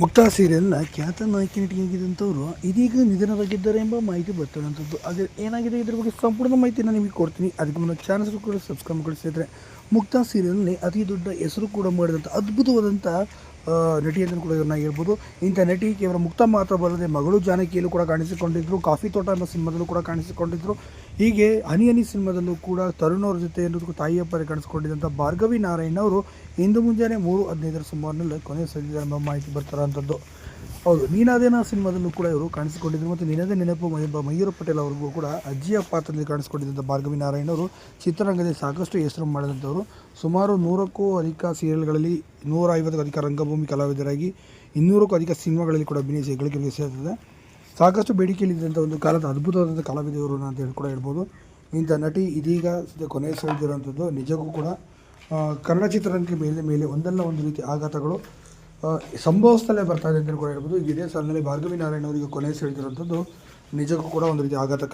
ಮುಕ್ತಾ ಸೀರಿಯಲ್ನ ಖ್ಯಾತ ನಾಯಕಿ ಇದೀಗ ನಿಧನರಾಗಿದ್ದಾರೆ ಎಂಬ ಮಾಹಿತಿ ಬರ್ತಿರುವಂಥದ್ದು ಅದೇ ಏನಾಗಿದೆ ಇದರ ಬಗ್ಗೆ ಸಂಪೂರ್ಣ ಮಾಹಿತಿನ ನಿಮಗೆ ಕೊಡ್ತೀನಿ. ಅದಕ್ಕೆ ಮುನ್ನ ಚಾನಲ್ ಕೂಡ ಸಬ್ಸ್ಕ್ರೈಬ್ ಮಾಡಿಸಿದ್ರೆ ಮುಕ್ತಾ ಸೀರಿಯಲ್ನಲ್ಲಿ ಅತಿ ದೊಡ್ಡ ಹೆಸರು ಕೂಡ ಮಾಡಿದಂಥ ಅದ್ಭುತವಾದಂಥ ನಟಿ ಅಂತ ಕೂಡ ಇವ್ರನ್ನ ಹೇಳ್ಬೋದು ಇಂಥ ನಟಿ ಕೇವಲ ಮುಕ್ತ ಮಾತ್ರ ಬರದೆ ಮಗಳು ಜಾನಕಿಯಲ್ಲೂ ಕೂಡ ಕಾಣಿಸಿಕೊಂಡಿದ್ರು, ಕಾಫಿ ತೋಟ ಎಂಬ ಸಿನಿಮಾದಲ್ಲೂ ಕೂಡ ಕಾಣಿಸಿಕೊಂಡಿದ್ರು. ಹೀಗೆ ಹನಿ ಹನಿ ಸಿನಿಮಾದಲ್ಲೂ ಕೂಡ ತರುಣ್ ಅವ್ರ ಜೊತೆ ತಾಯಿಯ ಪರಿ ಕಾಣಿಸ್ಕೊಂಡಿದ್ದಂಥ ಭಾರ್ಗವಿ ನಾರಾಯಣ ಅವರು ಇಂದು ಮುಂಜಾನೆ ಮೂರು ಹದಿನೈದರ ಸುಮಾರಿನಲ್ಲಿ ಕೊನೆ ಸಲ್ಲಿದ್ದಾರೆ ಎಂಬ ಮಾಹಿತಿ ಬರ್ತಾರಂಥದ್ದು ಹೌದು, ನೀನಾದೇನ ಸಿನಿಮಾದಲ್ಲೂ ಕೂಡ ಇವರು ಕಾಣಿಸಿಕೊಂಡಿದ್ದರು ಮತ್ತು ನೀನದೇ ನೆನಪು ಎಂಬ ಮಯೂರ ಪಟೇಲ್ ಅವ್ರಿಗೂ ಕೂಡ ಅಜ್ಜಿಯ ಪಾತ್ರದಲ್ಲಿ ಕಾಣಿಸಿಕೊಂಡಿದ್ದಂಥ ಭಾರ್ಗವಿ ನಾರಾಯಣ ಅವರು ಚಿತ್ರರಂಗದಲ್ಲಿ ಸಾಕಷ್ಟು ಹೆಸರು ಮಾಡಿದಂಥವರು. ಸುಮಾರು ನೂರಕ್ಕೂ ಅಧಿಕ ಸೀರಿಯಲ್ಗಳಲ್ಲಿ ನೂರ ಐವತ್ತಕ್ಕೂ ಅಧಿಕ ರಂಗಭೂಮಿ ಕಲಾವಿದರಾಗಿ ಇನ್ನೂರಕ್ಕೂ ಅಧಿಕ ಸಿನಿಮಾಗಳಲ್ಲಿ ಕೂಡ ಅಭಿನಯಿಸಿ ಗಳಿಕೆಗೆ ಸೇರ್ತದೆ ಸಾಕಷ್ಟು ಬೇಡಿಕೆಯಲ್ಲಿದ್ದಂಥ ಒಂದು ಕಾಲದ ಅದ್ಭುತವಾದಂಥ ಕಲಾವಿದೆಯವರು ಅಂತ ಹೇಳಿ ಕೂಡ ಹೇಳ್ಬೋದು. ಇಂಥ ನಟಿ ಇದೀಗ ಕೊನೆಯ ಕೊನೆ ಸೆಳೆದಿರುವಂಥದ್ದು ನಿಜಕ್ಕೂ ಕೂಡ ಕನ್ನಡ ಚಿತ್ರರಂಗಕ್ಕೆ ಮೇಲೆ ಮೇಲೆ ಒಂದಲ್ಲ ಒಂದು ರೀತಿ ಆಘಾತಗಳು ಸಂಭವಿಸ್ತಲೇ ಬರ್ತಾ ಇದೆ ಅಂತ ಕೂಡ ಹೇಳ್ಬೋದು. ಇದೇ ಸಾಲಿನಲ್ಲಿ ಭಾರ್ಗವಿ ನಾರಾಯಣ ಅವರಿಗೆ ಕೊನೆ ಸೆಳೆದಿರುವಂಥದ್ದು ನಿಜಕ್ಕೂ ಕೂಡ ಒಂದು ರೀತಿ ಆಘಾತ